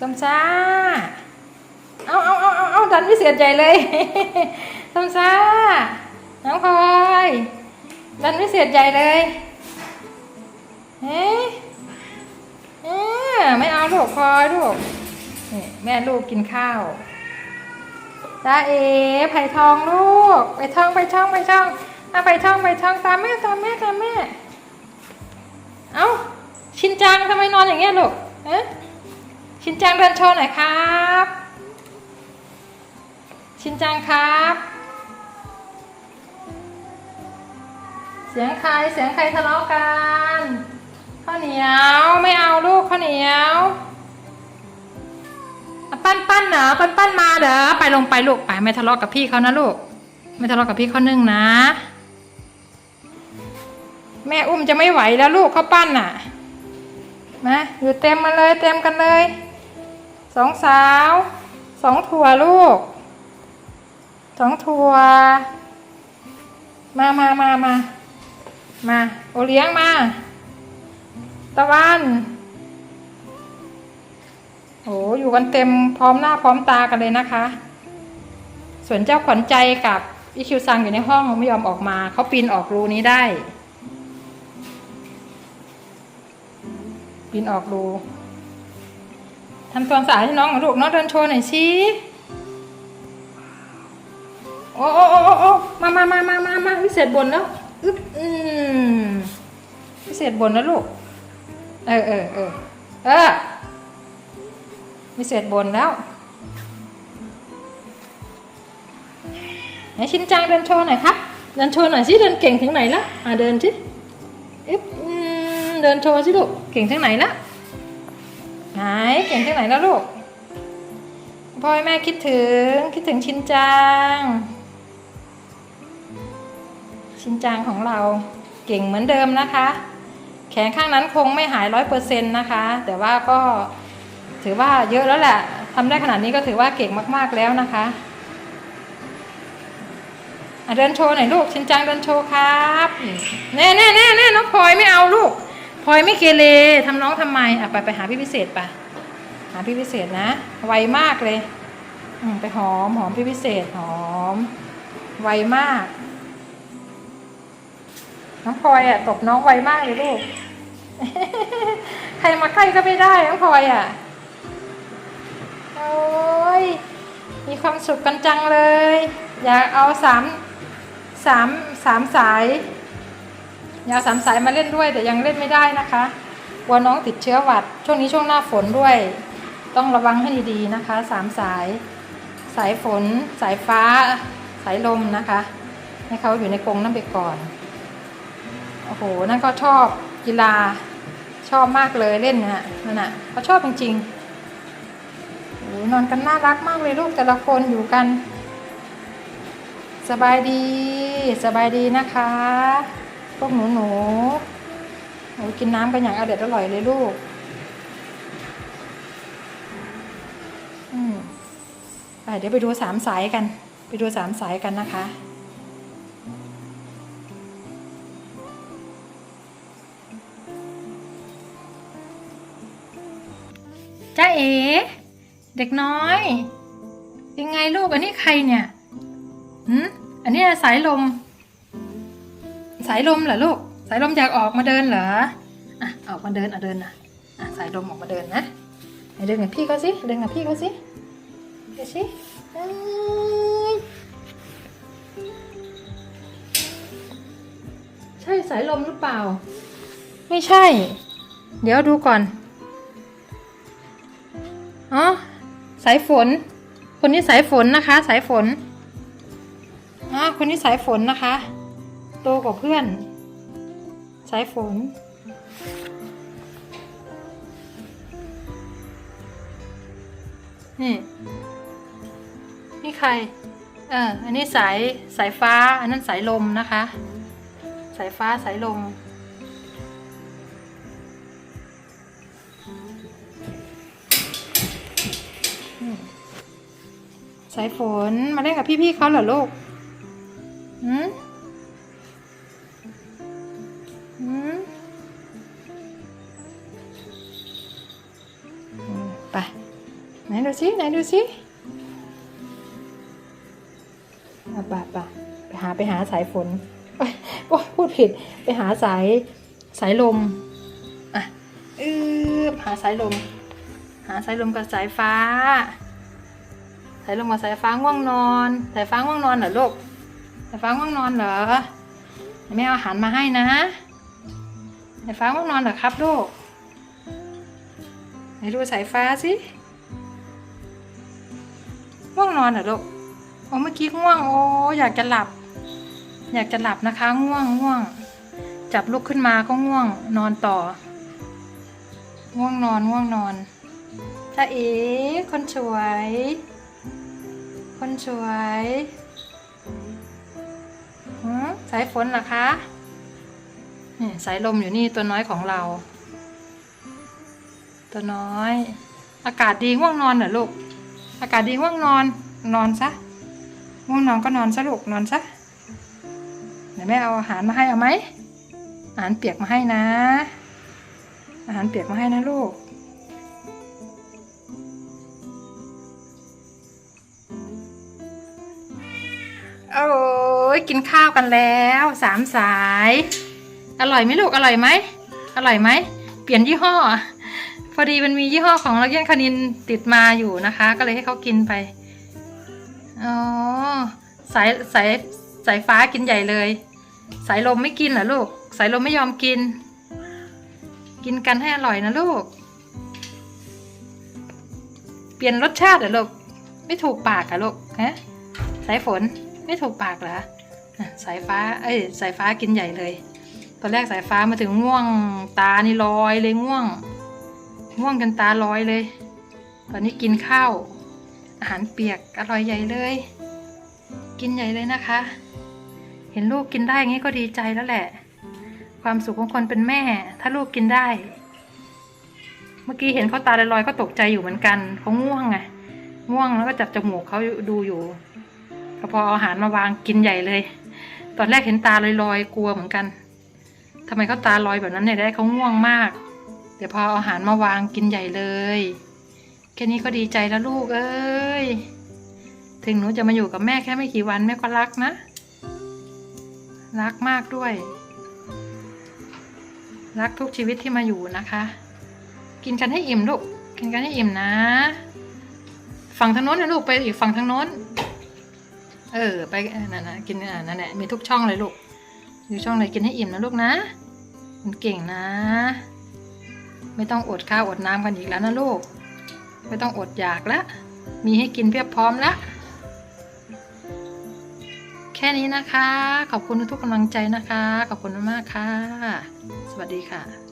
สมซ่าเอาเอาเอาเอาเอาดันพิเศษใหญ่เลยสมซ่าน้องพลอยดันพิเศษใหญ่เลยเฮ้ยเอ้ยไม่เอาลูกพลอยลูกนี่แม่ลูกกินข้าวจ้าเอ๋ไผ่ทองลูก ไปทองไปช่องไปช่องเอาไปช่องไปช่องตามแม่ตามแม่ตามแม่ เอ้าชินจังทำไมนอนอย่างเงี้ยลูกเอ๊ะ ชินจังเดินโชว์หน่อยครับ ชินจังครับ เสียงใครเสียงใครทะเลาะกันข้าวเหนียวไม่เอาลูกข้าวเหนียวปั้นปั้นเหรอปั้นปั้นมาเด้อไปลงไปลูกไปไม่ทะเลาะกับพี่เขานะลูก ไม่ทะเลาะกับพี่เขานึ่งนะ แม่อุ้มจะไม่ไหวแล้วลูกเขาปั้นน่ะมาอยู่เต็มมาเลยเต็มกันเลย สองสาวสองถั่วลูกสองถั่ว มามามามามา โอเลี้ยงมา ตะวัน โอ้อยู่กันเต็มพร้อมหน้าพร้อมตากันเลยนะคะ ส่วนเจ้าขวัญใจกับอีคิวซังอยู่ในห้องไม่ยอมออกมา เขาปีนออกรูนี้ได้ ปีนออกดู ทำความสะอาดให้น้องหน่อยลูกน้องเดินโชว์หน่อยสิโอ้โอ้โอ้โอ้มามามามามามาพิเศษบนแล้วอึ๊บอืมพิเศษบนแล้วลูก เออเออเออเออพิเศษบนแล้วไหนชินจังเดินโชว์หน่อยครับเดินโชว์หน่อยสิเดินเก่งถึงไหนแล้วอะเดินสิอึ๊บอืมเดินโชว์สิลูกเก่งถึงไหนแล้ว ไหนเก่งถึงไหนแล้วลูก พ่อแม่คิดถึงคิดถึงชินจัง ชินจังของเราเก่งเหมือนเดิมนะคะ แขนข้างนั้นคงไม่หายร้อยเปอร์เซ็นต์นะคะ แต่ว่าก็ถือว่าเยอะแล้วแหละทำได้ขนาดนี้ก็ถือว่าเก่งมากๆแล้วนะคะอะเดินโชว์หน่อยลูกชินจังเดินโชว์ครับ แน่แน่แน่แน่น้องพลอยไม่เอาลูก พลอยไม่เกเรทำน้องทำไมอะไปไปหาพี่พิเศษไปหาพี่พิเศษนะ ไวมากเลยอืมไปหอมหอมพี่พิเศษหอม ไวมาก น้องพลอยอะตบน้องไวมากเลยลูก ใครมาใกล้ก็ไม่ได้น้องพลอยอะโอ้ยมีความสุขกันจังเลย อยากเอาสามสามสามสาย ยากสามสายมาเล่นด้วยแต่ยังเล่นไม่ได้นะคะกลัวน้องติดเชื้อหวัด ช่วงนี้ช่วงหน้าฝนด้วย ต้องระวังให้ดีๆนะคะสามสาย สายฝน สายฟ้า สายลมนะคะ ให้เขาอยู่ในกรงนั่นไปก่อนโอ้โหนั่นก็ชอบกีฬาชอบมากเลยเล่นนะฮะนั่นน่ะเขาชอบจริงๆโอ้นอนกันน่ารักมากเลยลูกแต่ละคนอยู่กัน สบายดี สบายดีนะคะ พวกหนูหนูๆโอ้ยกินน้ำกันอย่างอเด็ดอร่อยเลยลูกอืมไปเดี๋ยวไปดูสามสายกัน ไปดูสามสายกันนะคะจ้าเอ๋เด็กน้อย ยังไงลูกอันนี้ใครเนี่ย หืมอันนี้สายลม สายลมเหรอลูก สายลมอยากออกมาเดินเหรอ อะออกมาเดินอะเดินนะอะสายลมออกมาเดินนะไหนเดินกับพี่เขาสิ เดินกับพี่เขาสิเดี๋ยวสิใช่สายลมหรือเปล่า ไม่ใช่ เดี๋ยวดูก่อน อ๋อ สายฝน คนนี้สายฝนนะคะ สายฝน อ๋อ คนนี้สายฝนนะคะ โตกว่าเพื่อน สายฝน นี่ นี่ใคร เออ อันนี้สายสายฟ้า อันนั้นสายลมนะคะ สายฟ้าสายลมสายฝนมาเล่นกับพี่ๆเขาเหรอลูกหืม ไหนดูสิไหนดูสิอะป่ะป่ะไปหาไปหาสายฝนโอ๊ยโอ๊ยพูดผิดไปหาสายสายลมอะเออหาสายลม หาสายลมกับสายฟ้า สายลมกับสายฟ้าง่วงนอน สายฟ้าง่วงนอนเหรอลูกสายฟ้าง่วงนอนเหรอแม่เอาอาหารมาให้นะสายฟ้าง่วงนอนเหรอครับลูกไหนดูสายฟ้าสิ ง่วงนอนเหรอลูกโอ้เมื่อกี้ง่วง โอ้อยากจะหลับ อยากจะหลับนะคะ ง่วงง่วง จับลุกขึ้นมาก็ง่วง นอนต่อ ง่วงนอนง่วงนอนจ้าเอ๋คนสวย คนสวยหือสายฝนเหรอคะนี่สายลมอยู่นี่ตัวน้อยของเรา ตัวน้อย อากาศดีง่วงนอนเหรอลูก อากาศดีง่วงนอนนอนซะง่วงนอนก็นอนซะลูกนอนซะเดี๋ยวแม่เอาอาหารมาให้เอาไหมอาหารเปียกมาให้นะ อาหารเปียกมาให้นะลูกโอ้ยกินข้าวกันแล้วสามสาย อร่อยไหมลูกอร่อยไหมอร่อยไหมเปลี่ยนยี่ห้อ พอดีมันมียี่ห้อของลักเยนคานินติดมาอยู่นะคะ ก็เลยให้เขากินไป อ๋อ สายสายสายฟ้ากินใหญ่เลย สายลมไม่กินเหรอลูก สายลมไม่ยอมกิน กินกันให้อร่อยนะลูก เปลี่ยนรสชาติเหรอลูก ไม่ถูกปากอะลูกฮะสายฝนไม่ถูกปากเหรอสายฟ้า เอ้ย สายฟ้ากินใหญ่เลย ตอนแรกสายฟ้ามาถึงง่วง ตานี่ลอยเลยง่วง ง่วงกันตาลอยเลย ตอนนี้กินข้าว อาหารเปียกอร่อยใหญ่เลย กินใหญ่เลยนะคะ เห็นลูกกินได้งี้ก็ดีใจแล้วแหละ ความสุขของคนเป็นแม่ ถ้าลูกกินได้ เมื่อกี้เห็นเขาตาลอยๆก็ตกใจอยู่เหมือนกันเขาง่วงไงง่วงแล้วก็จับจมูกเขาดูอยู่พอเอาอาหารมาวางกินใหญ่เลย ตอนแรกเห็นตาลอยๆกลัวเหมือนกันทำไมเขาตาลอยแบบนั้นเนี่ยได้เขาง่วงมาก เดี๋ยวพออาหารมาวางกินใหญ่เลย แค่นี้ก็ดีใจแล้วลูกเอ้ย ถึงหนูจะมาอยู่กับแม่แค่ไม่กี่วันแม่ก็รักนะ รักมากด้วย รักทุกชีวิตที่มาอยู่นะคะ กินกันให้อิ่มลูก กินกันให้อิ่มนะ ฝั่งทางโน้นนะลูกไปอีกฝั่งทางโน้น เออ ไปนั่นนะกินอ่านั่นแหละมีทุกช่องเลยลูก อยู่ช่องไหนกินให้อิ่มนะลูกนะ มันเก่งนะ ไม่ต้องอดข้าวอดน้ำกันอีกแล้วนะลูก ไม่ต้องอดอยากแล้วมีให้กินเพียบพร้อมแล้วแค่นี้นะคะ ขอบคุณทุกกำลังใจนะคะ ขอบคุณมากค่ะ สวัสดีค่ะ